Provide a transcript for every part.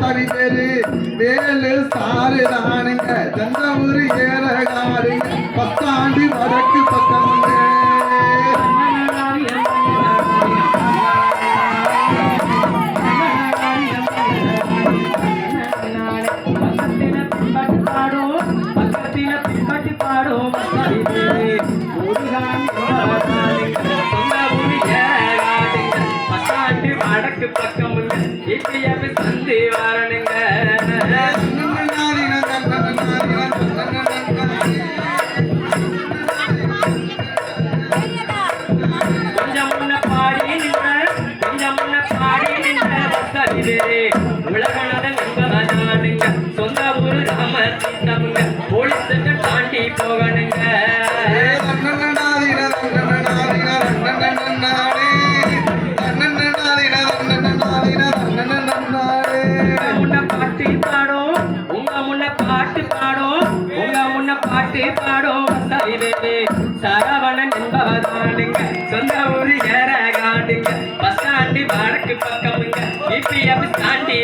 சரி பேரு வேலு சாரு தானுங்க தஞ்சாவூர் ஏறகாருங்க பத்தாண்டு போலீஸுக்கு தாண்டி போகணுங்க. பாட்டு பாடும் உங்க சரவணன் என்பவனானுங்க சொந்த ஊரு ஏற காட்டுங்க பஸ் ஸ்டாண்டு வடக்கு பக்கமுங்க. இப்படி தாண்டி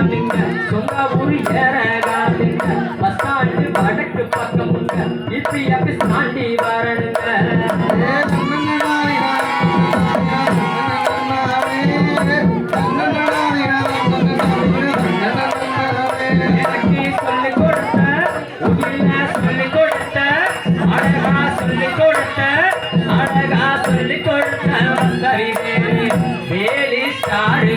காலிங்க நானுங்க சொந்த ஊரு காலிங்க பஸ் ஸ்டாண்டு வடக்கு பக்கம் இப்படி அப்படி தாண்டி வரணுங்க. எனக்கு கொடுத்த கொடுத்த அழகா சொல்லிக் கொடுத்த அழகா கொடுத்த வேலி ஸ்டாரு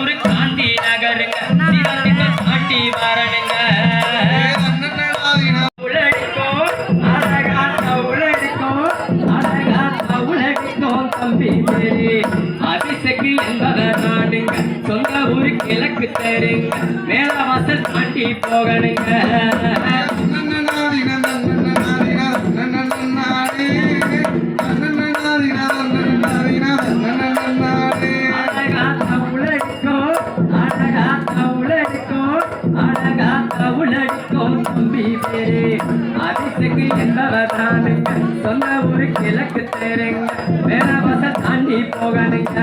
ஊரு காந்தி நகருங்க. சிவத்திங்க காட்டி வரணுங்க உலடிக்கும் அழகா உலடிக்கும் அழகா உலடிக்கும் தம்பி அபிஷேக்கு என்பவர் நாடுங்க. சொந்த ஊரு கிழக்கு தருங்க. மேல வாசல் தாண்டி போகணுங்க. தவுளடிக்கும் தம்பி பேரு அபிஷேக்கு என்பவரானுங்க சொந்த ஒரு கிழக்கு தேருங்க. வேற வச தாண்டி போகணுங்க.